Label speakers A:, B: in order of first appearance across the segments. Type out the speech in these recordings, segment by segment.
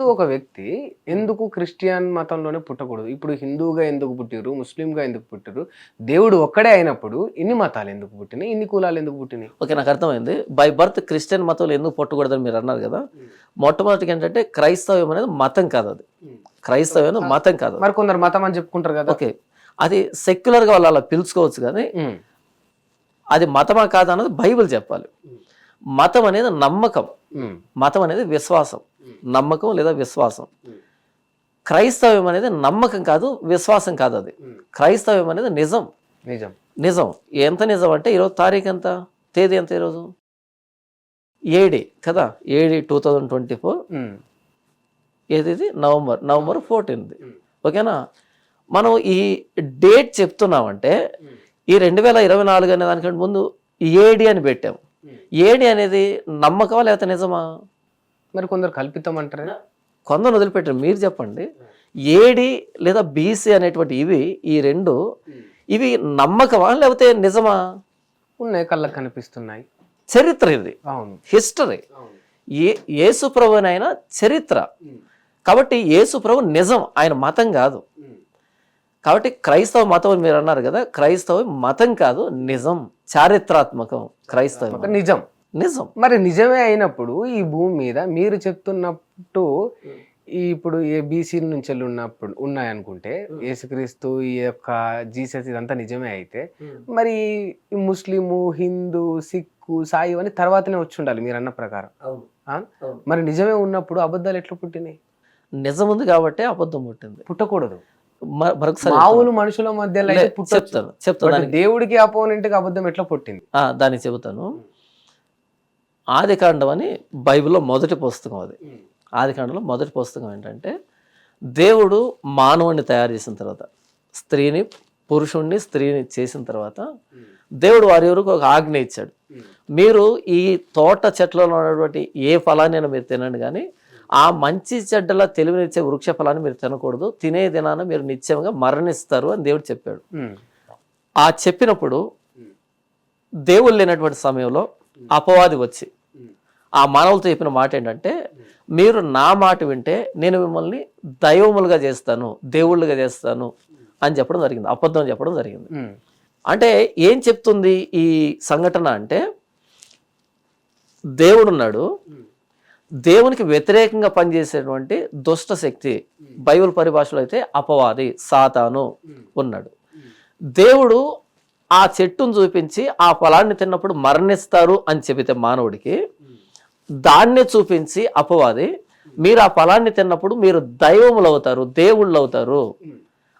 A: Birth ఒక వ్యక్తి ఎందుకు క్రిస్టియన్ మతంలోనే పుట్టకూడదు? ఇప్పుడు హిందూగా ఎందుకు పుట్టిరు ముస్లింగా ఎందుకు పుట్టిరు దేవుడు ఒక్కడే అయినప్పుడు ఇన్ని మతాలు ఎందుకు పుట్టినాయి? ఇన్ని కులాలు ఎందుకు పుట్టినాయి?
B: ఓకే నాకు అర్థమైంది. బై బర్త్ క్రిస్టియన్ మతంలో ఎందుకు పుట్టకూడదని మీరు అన్నారు కదా మొట్టమొదటిగా ఏంటంటే క్రైస్తవ్యం అనేది మతం కాదు అది. క్రైస్తవ్యం అనేది మతం కాదు
A: మరి కొందరు మతం అని చెప్పుకుంటారు కదా.
B: ఓకే అది సెక్యులర్గా వాళ్ళు అలా పిలుచుకోవచ్చు కానీ
A: ఉమ్,
B: అది మతమా కాదా అన్నది బైబిల్ చెప్పాలి. మతం అనేది నమ్మకం. మతం అనేది విశ్వాసం. నమ్మకం లేదా విశ్వాసం. క్రైస్తవ్యం అనేది నమ్మకం కాదు విశ్వాసం కాదు అది. క్రైస్తవ్యం అనేది నిజం.
A: నిజం.
B: నిజం. ఎంత నిజం అంటే ఈరోజు తారీఖు ఎంత? తేదీ ఎంత ఈరోజు? ఏడి కదా? AD two thousand twenty four. ఏది నవంబర్. నవంబర్ ఫోర్టీన్త్ ఓకేనా? మనం ఈ డేట్ చెప్తున్నామంటే ఈ రెండు వేల ఇరవై నాలుగు అనే దానికంటే ముందు ఏడి అని పెట్టాం. ఏడి అనేది నమ్మకమా లేకపోతే నిజమా?
A: మరి కొందరు కల్పితం అంటారా
B: కొందరు వదిలిపెట్టారు. మీరు చెప్పండి. ఏడి లేదా బీసీ అనేటువంటి ఇవి ఈ రెండు ఇవి నమ్మకమా లేకపోతే నిజమా?
A: ఉన్నాయి కళ్ళకు కనిపిస్తున్నాయి.
B: చరిత్ర ఇది. హిస్టరీ. ఏ యేసు ప్రభునైనా చరిత్ర. కాబట్టి యేసు ప్రభు నిజం. ఆయన మతం కాదు. కాబట్టి క్రైస్తవ మతం మీరు అన్నారు కదా క్రైస్తవ మతం కాదు నిజం. చారిత్రాత్మకం. క్రైస్తవ
A: నిజం.
B: నిజం.
A: మరి నిజమే అయినప్పుడు ఈ భూమి మీద మీరు చెప్తున్నట్టు ఇప్పుడు ఏ బీసీల నుంచి వెళ్ళి ఉన్నప్పుడు ఉన్నాయనుకుంటే యేసుక్రీస్తు ఈ యొక్క జీసస్ ఇదంతా నిజమే అయితే మరి ఈ ముస్లిము హిందూ సిక్కు సాయి అని తర్వాతనే వచ్చి ఉండాలి మీరు అన్న ప్రకారం? మరి నిజమే ఉన్నప్పుడు అబద్ధాలు ఎట్లా పుట్టినాయి?
B: నిజం ఉంది కాబట్టి అబద్ధం పుట్టింది.
A: పుట్టకూడదు.
B: మరొకసారి
A: మామూలు మనుషుల మధ్యలో
B: చెప్తాను చెప్తాను
A: దేవుడికి అపోనెంట్కి అబద్ధం ఎట్లా పుట్టింది?
B: ఆ, దానికి చెబుతాను. ఆది కాండం అని బైబిల్లో మొదటి పుస్తకం అది. ఆది కాండంలో మొదటి పుస్తకం ఏంటంటే దేవుడు మానవుడిని తయారు చేసిన తర్వాత స్త్రీని పురుషుణ్ణి స్త్రీని చేసిన తర్వాత దేవుడు వారి వరకు ఒక ఆజ్ఞ ఇచ్చాడు. మీరు ఈ తోట చెట్లలో ఉన్నటువంటి ఏ ఫలాన్ని మీరు తినండి కానీ ఆ మంచి చెడ్డల తెలివినిచ్చే వృక్ష ఫలాన్ని మీరు తినకూడదు. తినే దినాన మీరు నిత్యంగా మరణిస్తారు అని దేవుడు చెప్పాడు. ఆ చెప్పినప్పుడు దేవుడు లేనటువంటి సమయంలో అపవాది వచ్చి ఆ మానవులతో చెప్పిన మాట ఏంటంటే మీరు నా మాట వింటే నేను మిమ్మల్ని దైవములుగా చేస్తాను దేవుళ్ళుగా చేస్తాను అని చెప్పడం జరిగింది. అబద్ధం చెప్పడం జరిగింది. అంటే ఏం చెప్తుంది ఈ సంఘటన అంటే దేవుడున్నాడు దేవునికి వ్యతిరేకంగా పనిచేసేటువంటి దుష్ట శక్తి బైబిల్ పరిభాషలో అయితే అపవాది సాతాను ఉన్నాడు. దేవుడు ఆ చెట్టును చూపించి ఆ ఫలాన్ని తిన్నప్పుడు మరణిస్తారు అని చెబితే మానవుడికి దాన్నే చూపించి అపవాది మీరు ఆ ఫలాన్ని తిన్నప్పుడు మీరు దైవములు అవుతారు దేవుళ్ళు అవుతారు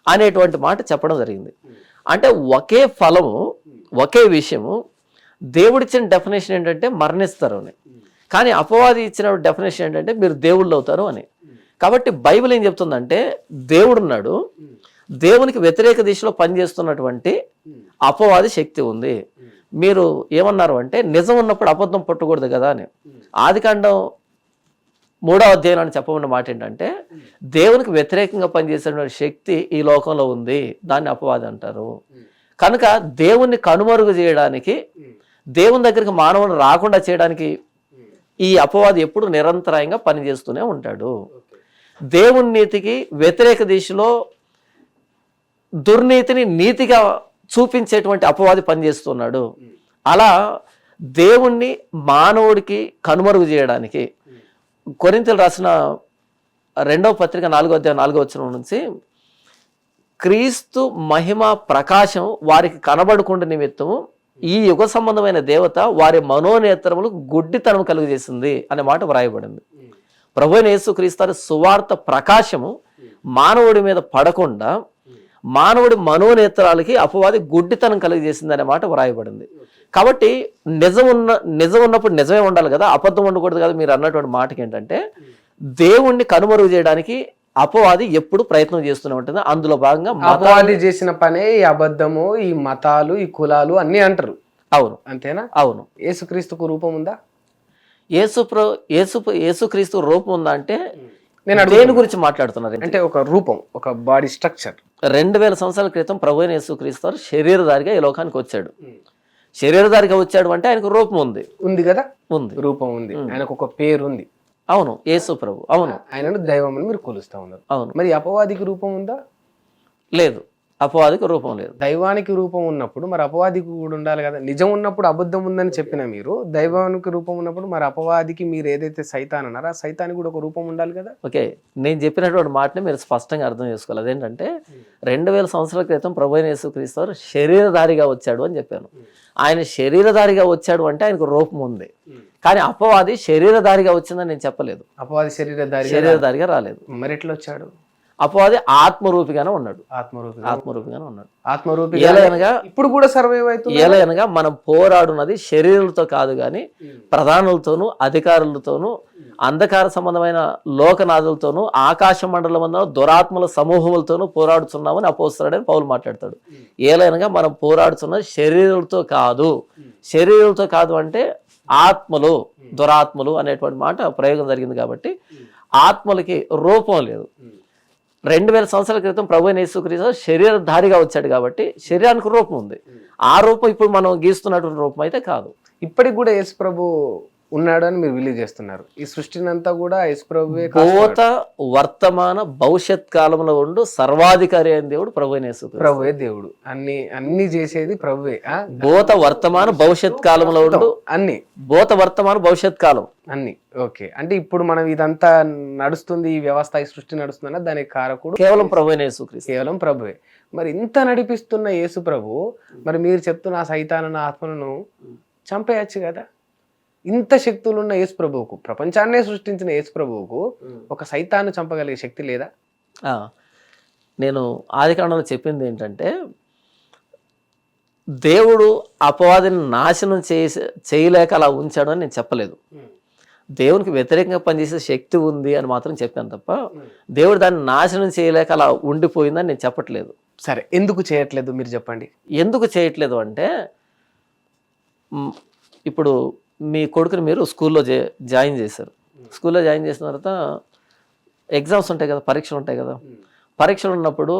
B: అనేటువంటి మాట చెప్పడం జరిగింది. అంటే ఒకే ఫలము ఒకే విషయము దేవుడిచ్చిన డెఫినేషన్ ఏంటంటే మరణిస్తారు అని. కానీ అపవాది ఇచ్చిన డెఫినేషన్ ఏంటంటే మీరు దేవుళ్ళు అవుతారు అని. కాబట్టి బైబిల్ ఏం చెప్తుందంటే దేవుడున్నాడు దేవునికి వ్యతిరేక దిశలో పనిచేస్తున్నటువంటి అపవాది శక్తి ఉంది. మీరు ఏమన్నారు అంటే నిజం ఉన్నప్పుడు అబద్ధం పుట్టకూడదు కదా అని. ఆదికాండం మూడవ అధ్యయనాన్ని అని చెప్పమన్న మాట ఏంటంటే దేవునికి వ్యతిరేకంగా పనిచేసేటువంటి శక్తి ఈ లోకంలో ఉంది దాన్ని అపవాది అంటారు. కనుక దేవుణ్ణి కనుమరుగు చేయడానికి దేవుని దగ్గరికి మానవుని రాకుండా చేయడానికి ఈ అపవాది ఎప్పుడు నిరంతరాయంగా పనిచేస్తూనే ఉంటాడు. దేవుని నీతికి వ్యతిరేక దిశలో దుర్నీతిని నీతిగా చూపించేటువంటి అపవాది పనిచేస్తున్నాడు. అలా దేవుణ్ణి మానవుడికి కనుమరుగు చేయడానికి కొరింతలు రాసిన రెండవ పత్రిక నాలుగో అధ్యాయం నాలుగో వచ్చిన నుంచి క్రీస్తు మహిమ ప్రకాశం వారికి కనబడకుండా నిమిత్తము ఈ యుగ సంబంధమైన దేవత వారి మనోనేత్రములకు గుడ్డితనం కలుగజేసింది అనే మాట వ్రాయబడింది. ప్రభు అయిన యేసుక్రీస్తు సువార్త ప్రకాశము మానవుడి మీద పడకుండా మానవుడి మనోనేత్రాలకి అపవాది గుడ్డితనం కలిగజేసింది అనే మాట వ్రాయబడింది. కాబట్టి నిజం ఉన్న నిజం ఉన్నప్పుడు నిజమే ఉండాలి కదా అబద్ధం ఉండకూడదు కదా మీరు అన్నటువంటి మాటకి ఏంటంటే దేవుణ్ణి కనుమరుగు చేయడానికి అపవాది ఎప్పుడు ప్రయత్నం చేస్తూనే ఉంటుంది అందులో భాగంగా మత
A: అపవాది చేసిన పనే ఈ అబద్ధము ఈ మతాలు ఈ కులాలు అన్ని అంటారు.
B: అవును.
A: అంతేనా?
B: అవును.
A: యేసుక్రీస్తుకు రూపం ఉందా?
B: యేసు ప్ర యేసు యేసుక్రీస్తు రూపం ఉందా అంటే
A: నేను
B: దేని గురించి మాట్లాడుతున్నారు
A: అంటే ఒక రూపం ఒక బాడీ స్ట్రక్చర్.
B: రెండు వేల సంవత్సరాల క్రితం ప్రభు యేసుక్రీస్తు శరీరధారిగా ఈ లోకానికి వచ్చాడు. శరీరధారిగా వచ్చాడు అంటే ఆయనకు రూపం ఉంది.
A: ఉంది కదా?
B: ఉంది.
A: రూపం ఉంది. ఆయనకు ఒక పేరు ఉంది
B: అవును యేసు ప్రభు అవును.
A: ఆయనను దైవం అని మీరు కొలుస్తా ఉన్నారు.
B: అవును.
A: మరి అపవాదికి రూపం ఉందా?
B: లేదు అపవాదికి రూపం లేదు.
A: దైవానికి రూపం ఉన్నప్పుడు మరి అపవాదికి కూడా ఉండాలి కదా. నిజం ఉన్నప్పుడు అబద్ధం ఉందని చెప్పిన మీరు దైవానికి రూపం ఉన్నప్పుడు మరి అపవాదికి మీరు ఏదైతే సైతాన్ అన్నారో ఆ సైతానికి కూడా ఒక రూపం ఉండాలి కదా?
B: ఓకే నేను చెప్పినటువంటి మాటని మీరు స్పష్టంగా అర్థం చేసుకోవాలి. అదేంటంటే రెండు వేల సంవత్సరాల క్రితం ప్రభు యేసుక్రీస్తు శరీరధారిగా వచ్చాడు అని చెప్పాను. ఆయన శరీరధారిగా వచ్చాడు అంటే ఆయనకు రూపం ఉంది. కానీ అపవాది శరీరధారిగా వచ్చిందని నేను చెప్పలేదు.
A: అపవాది శరీరధారి
B: శరీరధారిగా రాలేదు.
A: మరి ఎట్లా వచ్చాడు?
B: అపవాది ఆత్మరూపిగానే ఉన్నాడు.
A: ఆత్మరూపి
B: ఆత్మరూపిగానే ఉన్నాడు.
A: ఆత్మరూపి
B: ఏలయనగా
A: ఇప్పుడు కూడా సర్వైవ్ అవుతుంది?
B: ఏలయనగా మనం పోరాడున్నది శరీరులతో కాదు కానీ ప్రధానులతోనూ అధికారులతోనూ అంధకార సంబంధమైన లోకనాథులతోనూ ఆకాశ మండలం దురాత్మల సమూహములతోనూ పోరాడుతున్నామని అపోస్తున్నాడని పౌలు మాట్లాడతాడు. ఏలైనగా మనం పోరాడుతున్నది శరీరులతో కాదు. శరీరులతో కాదు అంటే ఆత్మలు దురాత్మలు అనేటువంటి మాట ప్రయోగం జరిగింది కాబట్టి ఆత్మలకి రూపం లేదు. రెండు వేల సంవత్సరాల క్రితం ప్రభు యేసుక్రీస్తు శరీరధారిగా వచ్చాడు కాబట్టి శరీరానికి రూపం ఉంది. ఆ రూపం ఇప్పుడు మనం గీస్తున్నటువంటి రూపం అయితే కాదు.
A: ఇప్పటికి కూడా యేసు ప్రభు ఉన్నాడు అని మీరు బిలీవ్ చేస్తున్నారు. ఈ సృష్టిని అంతా కూడా యేసు ప్రభువే
B: భూత వర్తమాన భవిష్యత్ కాలంలో ఉండు సర్వాధికారి అయిన దేవుడు ప్రభు
A: ప్రభువే దేవుడు. అన్ని అన్ని చేసేది ప్రభువే. ఆ?
B: భూత వర్తమాన భవిష్యత్ కాలంలో ఉండు
A: అన్ని.
B: భూత వర్తమాన భవిష్యత్ కాలం.
A: అన్ని. ఓకే. అంటే ఇప్పుడు మనం ఇదంతా నడుస్తుంది ఈ వ్యవస్థ ఈ సృష్టి నడుస్తుందన్న దానికి కారకుడు
B: కేవలం ప్రభు అయిన యేసుక్రీస్తు
A: కేవలం ప్రభువే. మరి ఇంత నడిపిస్తున్న యేసు ప్రభు మరి మీరు చెప్తున్న ఆ సైతానన్న ఆత్మలను చంపేయచ్చు కదా? ఇంత శక్తులు ఉన్న యేసు ప్రభువుకు ప్రపంచాన్నే సృష్టించిన యేసు ప్రభువుకు ఒక సైతాన్ని చంపగలిగే శక్తి లేదా?
B: నేను ఆదికాండంలో చెప్పింది ఏంటంటే దేవుడు అపవాదిని నాశనం చేసే చేయలేక అలా ఉంచాడు అని నేను చెప్పలేదు. దేవునికి వ్యతిరేకంగా పనిచేసే శక్తి ఉంది అని మాత్రం చెప్పాను తప్ప దేవుడు దాన్ని నాశనం చేయలేక అలా ఉండిపోయిందని నేను చెప్పట్లేదు.
A: సరే ఎందుకు చేయట్లేదు మీరు చెప్పండి?
B: ఎందుకు చేయట్లేదు అంటే ఇప్పుడు మీ కొడుకుని మీరు స్కూల్లో జాయిన్ చేశారు. స్కూల్లో జాయిన్ చేసిన తర్వాత ఎగ్జామ్స్ ఉంటాయి కదా పరీక్షలు ఉంటాయి కదా. పరీక్షలు ఉన్నప్పుడు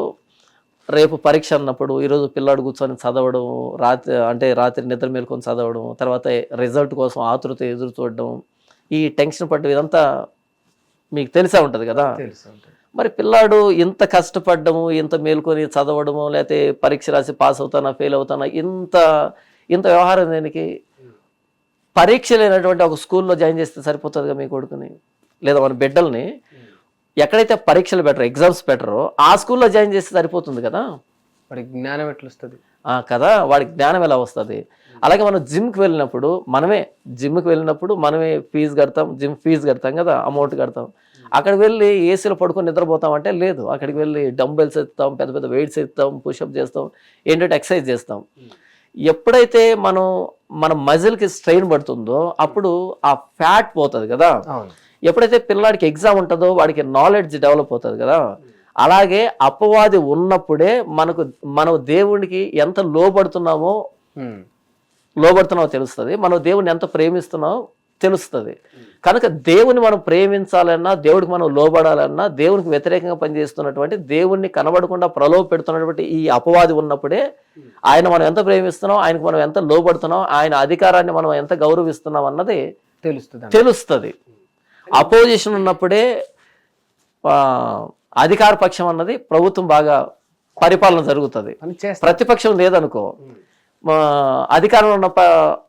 B: రేపు పరీక్ష అన్నప్పుడు ఈరోజు పిల్లాడు కూర్చొని చదవడం రాత్రి అంటే రాత్రి నిద్ర మేల్కొని చదవడం తర్వాత రిజల్ట్ కోసం ఆతృత ఎదురు చూడడం ఈ టెన్షన్ పడ్డం ఇదంతా మీకు తెలిసే ఉంటుంది కదా. మరి పిల్లాడు ఇంత కష్టపడ్డము ఇంత మేల్కొని చదవడము లేకపోతే పరీక్ష రాసి పాస్ అవుతానా ఫెయిల్ అవుతానా ఇంత ఇంత వ్యవహారం దేనికి? పరీక్ష లేనటువంటి ఒక స్కూల్లో జాయిన్ చేస్తే సరిపోతుందిగా మీ కొడుకుని? లేదా మన బిడ్డల్ని? ఎక్కడైతే పరీక్షలు బెటర్ ఎగ్జామ్స్ బెటరో ఆ స్కూల్లో జాయిన్ చేస్తే సరిపోతుంది కదా?
A: వాడికి జ్ఞానం ఎట్లొస్తుంది?
B: ఆ, కదా? వాడికి జ్ఞానం ఎలా వస్తుంది? అలాగే మనం జిమ్కి వెళ్ళినప్పుడు మనమే జిమ్కి వెళ్ళినప్పుడు మనమే ఫీజు కడతాం జిమ్ ఫీజు కడతాం కదా అమౌంట్ కడతాం. అక్కడికి వెళ్ళి ఏసీలో పడుకొని నిద్రపోతాం అంటే లేదు. అక్కడికి వెళ్ళి డంబెల్స్ ఎత్తాం పెద్ద పెద్ద వెయిట్స్ ఎత్తాం పుషప్ చేస్తాం ఏంటంటే ఎక్సర్సైజ్ చేస్తాం. ఎప్పుడైతే మనం మన మజిల్కి స్ట్రెయిన్ పడుతుందో అప్పుడు ఆ ఫ్యాట్ పోతుంది కదా. ఎప్పుడైతే పిల్లాడికి ఎగ్జామ్ ఉంటుందో వాడికి నాలెడ్జ్ డెవలప్ అవుతుంది కదా. అలాగే అపవాది ఉన్నప్పుడే మనకు మనం దేవునికి ఎంత లోబడుతున్నామో. లోబడుతున్నామో తెలుస్తుంది. మనం దేవుని ఎంత ప్రేమిస్తున్నామో తెలుస్తుంది. కనుక దేవుని మనం ప్రేమించాలన్నా దేవుడికి మనం లోబడాలన్నా దేవునికి వ్యతిరేకంగా పనిచేస్తున్నటువంటి దేవుణ్ణి కనబడకుండా ప్రలోభ పెడుతున్నటువంటి ఈ అపవాది ఉన్నప్పుడే ఆయన మనం ఎంత ప్రేమిస్తున్నాం ఆయనకు మనం ఎంత లోబడుతున్నాం ఆయన అధికారాన్ని మనం ఎంత గౌరవిస్తున్నాం అన్నది
A: తెలుస్తుంది
B: తెలుస్తుంది. అపోజిషన్ ఉన్నప్పుడే అధికార పక్షం అన్నది ప్రభుత్వం బాగా పరిపాలన జరుగుతుంది. ప్రతిపక్షం లేదనుకో. అధికారంలో ఉన్న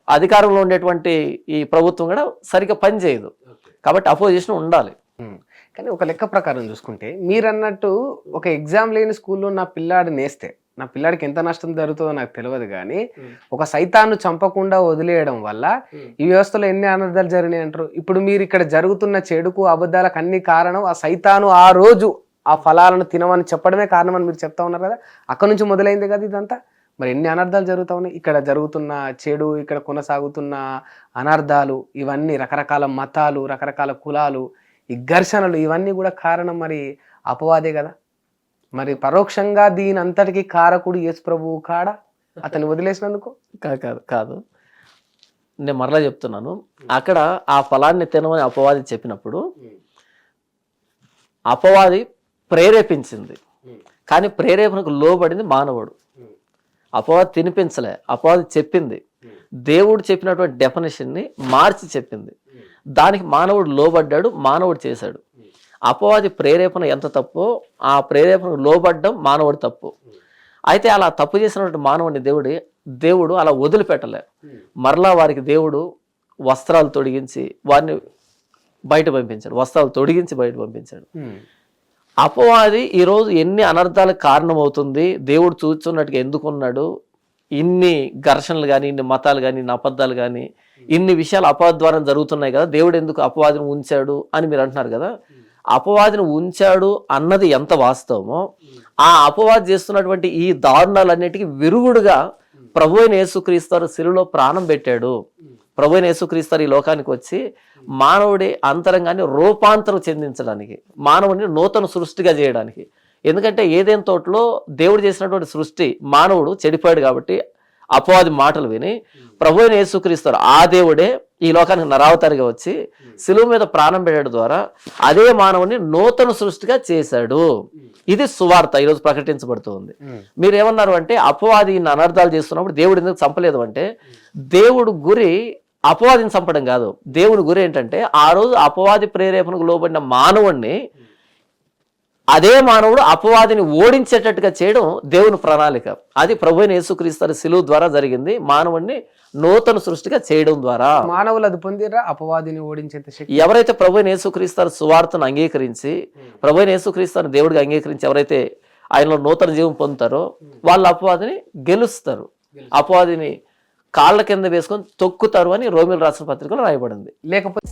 B: అధికారంలో ఉండేటువంటి ఈ ప్రభుత్వం కూడా సరిగ్గా పనిచేయదు కాబట్టి అపోజిషన్ ఉండాలి.
A: కానీ ఒక లెక్క ప్రకారం చూసుకుంటే మీరు అన్నట్టు ఒక ఎగ్జామ్ లేని స్కూల్లో నా పిల్లాడు నేస్తే నా పిల్లాడికి ఎంత నష్టం జరుగుతుందో నాకు తెలియదు కానీ ఒక సైతాన్ని చంపకుండా వదిలేయడం వల్ల ఈ వ్యవస్థలో ఎన్ని అనర్థాలు జరిగినాయి అంటారు? ఇప్పుడు మీరు ఇక్కడ జరుగుతున్న చెడుకు అబద్ధాలకు అన్ని కారణం ఆ సైతాను ఆ రోజు ఆ ఫలాలను తినమని చెప్పడమే కారణం అని మీరు చెప్తా ఉన్నారు కదా? అక్కడ నుంచి మొదలైంది కదా ఇదంతా? మరి ఎన్ని అనర్థాలు జరుగుతా ఉన్నాయి? ఇక్కడ జరుగుతున్న చెడు ఇక్కడ కొనసాగుతున్న అనర్థాలు ఇవన్నీ రకరకాల మతాలు రకరకాల కులాలు ఈ ఘర్షణలు ఇవన్నీ కూడా కారణం మరి అపవాదే కదా? మరి పరోక్షంగా దీని అంతటికి కారకుడు యేసు ప్రభువు కాడా? అతన్ని వదిలేసినందుకు?
B: కాదు కాదు. నేను మరలా చెప్తున్నాను. అక్కడ ఆ ఫలాన్ని తినమని అపవాది చెప్పినప్పుడు అపవాది ప్రేరేపించింది. కానీ ప్రేరేపణకు లోబడింది మానవుడు. అపవాది తినిపించలే అపవాది చెప్పింది. దేవుడు చెప్పినటువంటి డెఫినేషన్ని మార్చి చెప్పింది. దానికి మానవుడు లోబడ్డాడు మానవుడు చేశాడు. అపవాది ప్రేరేపణ ఎంత తప్పో ఆ ప్రేరేపణకు లోబడ్డం మానవుడు తప్పు. అయితే అలా తప్పు చేసినటువంటి మానవుడిని దేవుడి దేవుడు అలా వదిలిపెట్టలే. మరలా వారికి దేవుడు వస్త్రాలు తొడిగించి వారిని బయట పంపించాడు వస్త్రాలు తొడిగించి బయట పంపించాడు.
A: Hmm.
B: అపవాది ఈరోజు ఎన్ని అనర్థాలకు కారణమవుతుంది? దేవుడు చూస్తున్నట్టుగా ఎందుకున్నాడు? ఇన్ని ఘర్షణలు కానీ ఇన్ని మతాలు కానీ ఇన్ని అబద్ధాలు కానీ ఇన్ని విషయాలు అపవాది ద్వారా జరుగుతున్నాయి కదా దేవుడు ఎందుకు అపవాదిని ఉంచాడు అని మీరు అంటున్నారు కదా? అపవాదిని ఉంచాడు అన్నది ఎంత వాస్తవమో ఆ అపవాది చేస్తున్నటువంటి ఈ దారుణాలన్నిటికీ విరుగుడుగా ప్రభు అయిన యేసుక్రీస్తు శిలులో ప్రాణం పెట్టాడు. ప్రభు యేసుక్రీస్తారు ఈ లోకానికి వచ్చి మానవుడి అంతరంగాన్ని రూపాంతరం చెందించడానికి మానవుడిని నూతన సృష్టిగా చేయడానికి. ఎందుకంటే ఏదైనా తోటలో దేవుడు చేసినటువంటి సృష్టి మానవుడు చెడిపోయాడు కాబట్టి అపవాది మాటలు విని ప్రభు యేసుక్రీస్తారు ఆ దేవుడే ఈ లోకానికి నరావతారిగా వచ్చి శిలువు మీద ప్రాణం పెట్టడం ద్వారా అదే మానవుని నూతన సృష్టిగా చేశాడు. ఇది సువార్త ఈరోజు ప్రకటించబడుతుంది. మీరు ఏమన్నారు అంటే అపవాది ఇన్ని అనర్థాలు చేస్తున్నప్పుడు దేవుడు ఎందుకు చంపలేదు అంటే దేవుడు గురి అపవాదిని చంపడం కాదు. దేవుడి గురి ఏంటంటే ఆ రోజు అపవాది ప్రేరేపణకు లోబడిన మానవుణ్ణి అదే మానవుడు అపవాదిని ఓడించేటట్టుగా చేయడం దేవుని ప్రణాళిక. అది ప్రభు అయిన యేసుక్రీస్తు సిలువు ద్వారా జరిగింది. మానవుణ్ణి నూతన సృష్టిగా చేయడం ద్వారా.
A: మానవులు అది పొందిరా అపవాదిని ఓడించేంత శక్తి.
B: ఎవరైతే ప్రభు అయిన యేసుక్రీస్తు సువార్తను అంగీకరించి ప్రభు అయిన యేసుక్రీస్తుని దేవుడిగా అంగీకరించి ఎవరైతే ఆయనలో నూతన జీవం పొందుతారో వాళ్ళ అపవాదిని గెలుస్తారు. అపవాదిని కాళ్ళ కింద వేసుకొని తొక్కుతారు అని రోమిల్ రాసిన పత్రికలో రాయబడింది.
A: లేకపోతే